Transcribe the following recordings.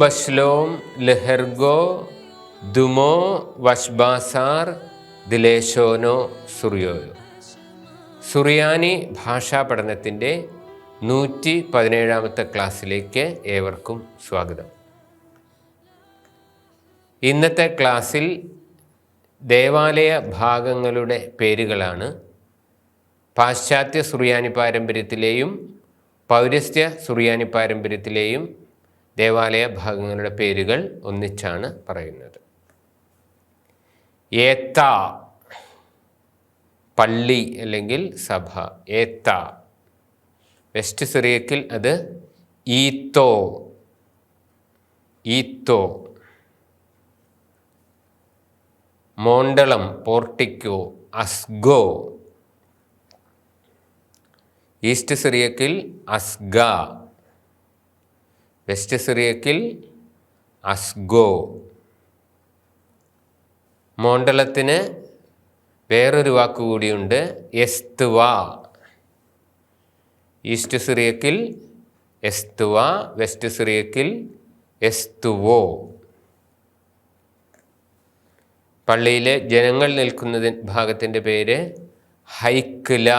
ബഷ്ലോം ലെഹർഗോ ദുമോ വഷ്ബാസാർ ദിലേശോനോ സുറിയോയോ. സുറിയാനി ഭാഷാ പഠനത്തിന്റെ നൂറ്റി പതിനേഴാമത്തെ ക്ലാസ്സിലേക്ക് ഏവർക്കും സ്വാഗതം. ഇന്നത്തെ ക്ലാസ്സിൽ ദേവാലയ ഭാഗങ്ങളുടെ പേരുകളാണ് പാശ്ചാത്യ സുറിയാനി പാരമ്പര്യത്തിലെയും പൗരസ്ത്യ സുറിയാനി പാരമ്പര്യത്തിലെയും ദേവാലയ ഭാഗങ്ങളുടെ പേരുകൾ ഒന്നിച്ചാണ് പറയുന്നത്. ഏത്ത പള്ളി അല്ലെങ്കിൽ സഭ. ഏത്ത. വെസ്റ്റ് സിറിയക്കിൽ അത് ഈത്തോ. ഈത്തോ. മോണ്ടളം പോർട്ടിക്കോ അസ്ഗോ. ഈസ്റ്റ് സിറിയക്കിൽ അസ്ഗ. വെസ്റ്റ് സിറിയക്കിൽ അസ്ഗോ. മോണ്ടലത്തിന് വേറൊരു വാക്കുകൂടിയുണ്ട് എസ്തുവ. East സിറിയക്കിൽ എസ്തുവ west സിറിയക്കിൽ എസ്തുവോ. പള്ളിയിലെ ജനങ്ങൾ നിൽക്കുന്ന ഭാഗത്തിന്റെ പേര് ഹൈക്കല.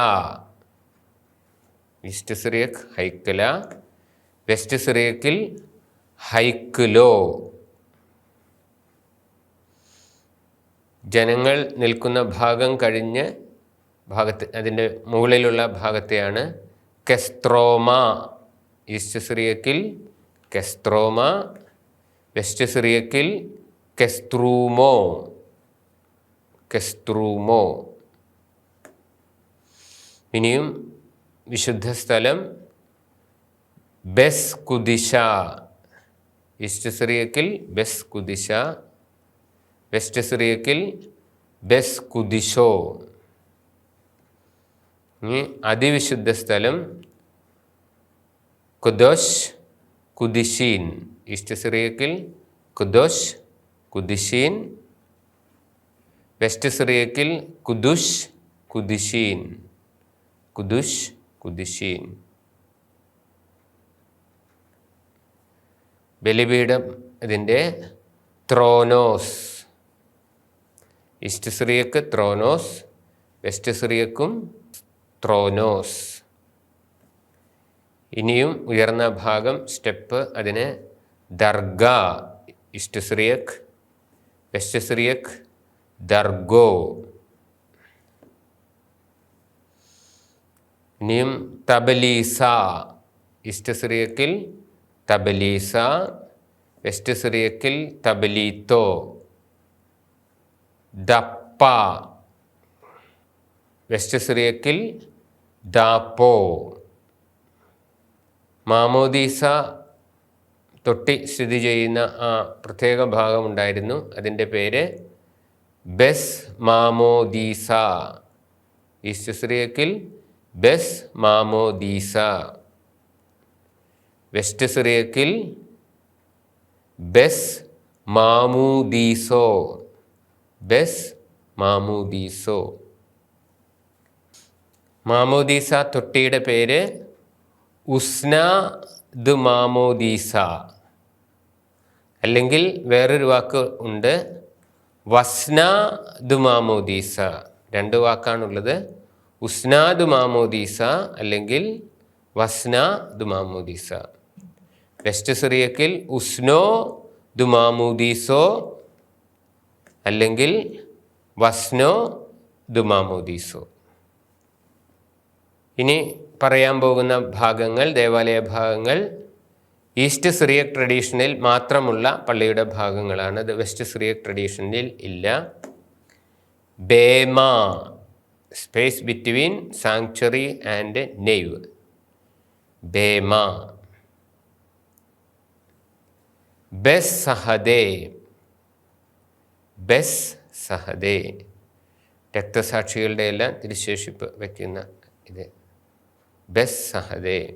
ഈസ്റ്റ് സിറിയക് ഹൈക്കല. വെസ്റ്റ് സിറിയക്കിൽ ഹൈക്കുലോ. ജനങ്ങൾ നിൽക്കുന്ന ഭാഗം കഴിഞ്ഞ് ഭാഗത്ത് അതിന്റെ മുകളിലുള്ള ഭാഗത്തെയാണ് കെസ്ത്രോമ. East സിറിയക്കിൽ കെസ്ത്രോമ west സിറിയക്കിൽ കെസ്ത്രൂമോ. കെസ്ത്രൂമോ. ഇനിയും വിശുദ്ധ സ്ഥലം ബെസ് കുദിശ ഈസ്റ്റ് സിറിയക്കിൽ ബെസ് കുദിശ വെസ്റ്റ് സിറിയക്കിൽ ബെസ് കുദിശോ ഇനി അതിവിശുദ്ധ സ്ഥലം കുദോഷ് കുദിഷീൻ ഈസ്റ്റ് സിറിയക്കിൽ കുദോഷ് കുദിഷീൻ വെസ്റ്റ് സിറിയക്കിൽ കുദുഷ് കുദിഷീൻ കുദുഷ് കുദിഷീൻ ബലിപീഠം ഇതിന്റെ ത്രോനോസ്. ഈസ്റ്റ് സിറിയക്ക് ത്രോനോസ് വെസ്റ്റ് സിറിയക്കും ത്രോനോസ്. ഇനിയും ഉയർന്ന ഭാഗം സ്റ്റെപ്പ് അതിന് ദർഗ ഈസ്റ്റ് സിറിയക്ക് വെസ്റ്റ് സിറിയക്ക് ദർഗോ. ഇനിയും തബലീസ ഈസ്റ്റ് സിറിയക്കിൽ തബലീസ വെസ്റ്റ് സിറിയക്കിൽ തബലീത്തോ. ദപ്പ വെസ്റ്റ് സിറിയക്കിൽ ദാപ്പോ. മാമോദീസ തൊട്ടി സ്ഥിതി ചെയ്യുന്ന ആ പ്രത്യേക ഭാഗമുണ്ടായിരുന്നു. അതിന്റെ പേര് ബെസ് മാമോദീസ. ഈസ്റ്റ് സിറിയക്കിൽ ബെസ് മാമോദീസ. വെസ്റ്റ് സിറിയക്കിൽ ബെസ് മാമൂദീസോ ബെസ് മാമൂദീസോ. മാമോദീസ തൊട്ടിയുടെ പേര് ഉസ്ന ദ് മാമോദീസ. അല്ലെങ്കിൽ വേറൊരു വാക്ക് ഉണ്ട് വസ്ന ദ് മാമോദീസ. രണ്ട് വാക്കാണുള്ളത്. ഉസ്നാദ് മാമോദീസ അല്ലെങ്കിൽ വസ്ന ദു മാമോദീസ. വെസ്റ്റ് സിറിയക്കിൽ ഉസ്നോ ദുമാമൂദീസോ അല്ലെങ്കിൽ വസ്നോ ദുമാമൂദീസോ. ഇനി പറയാൻ പോകുന്ന ഭാഗങ്ങൾ ദേവാലയ ഭാഗങ്ങൾ ഈസ്റ്റ് സിറിയക് ട്രഡീഷനിൽ മാത്രമുള്ള പള്ളിയുടെ ഭാഗങ്ങളാണ്. അത് വെസ്റ്റ് സിറിയക് ട്രഡീഷനിൽ ഇല്ല. Bema space between sanctuary and nave. Bema. ബെസ് സഹദേ ബെസ് സഹദേ. രക്തസാക്ഷികളുടെ എല്ലാം തിരുശേഷിപ്പ് വയ്ക്കുന്ന ഇത്. ബെസ് സഹദേ.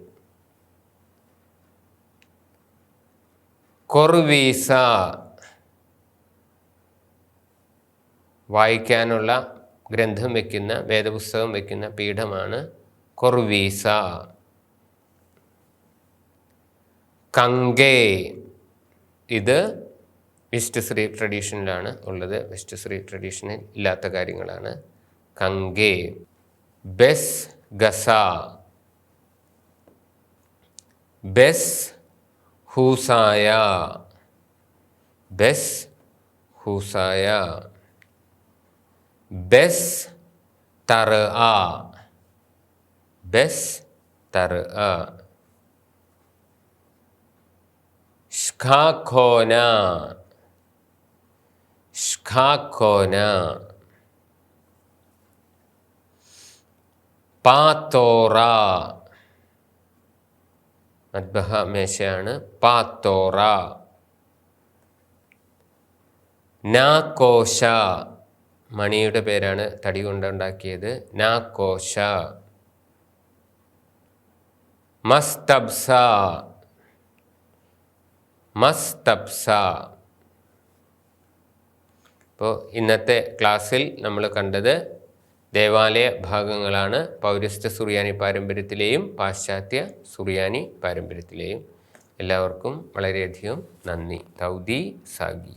കൊർവീസ വായിക്കാനുള്ള ഗ്രന്ഥം വയ്ക്കുന്ന വേദപുസ്തകം വയ്ക്കുന്ന പീഠമാണ് കൊർവീസ കങ്കേ. ഇത് വെസ്റ്റ് ശ്രീ ട്രഡീഷനിലാണ് ഉള്ളത്. വെസ്റ്റ് ശ്രീ ട്രഡീഷനിൽ ഇല്ലാത്ത കാര്യങ്ങളാണ്. കങ്കേ ബെസ് ഗസ ബെസ് ഹൂസായ ബെസ് ഹൂസായ ബെസ് തറ ബെസ് തർ ആ ഷ്ഖാഖോന ഷ്ഖാഖോന പാത്തോറ മദ്ബഹ മേശയാണ് പാത്തോറ നാക്കോശ മണിയുടെ പേരാണ് തടി കൊണ്ടുണ്ടാക്കിയത്. നാക്കോശ മസ്തബ്സ മസ്തബ്സ. അപ്പോൾ ഇന്നത്തെ ക്ലാസ്സിൽ നമ്മൾ കണ്ടത് ദേവാലയ ഭാഗങ്ങളാണ്. പൗരസ്ത്യ സുറിയാനി പാരമ്പര്യത്തിലെയും പാശ്ചാത്യ സുറിയാനി പാരമ്പര്യത്തിലെയും. എല്ലാവർക്കും വളരെയധികം നന്ദി. തൗദി സാഗി.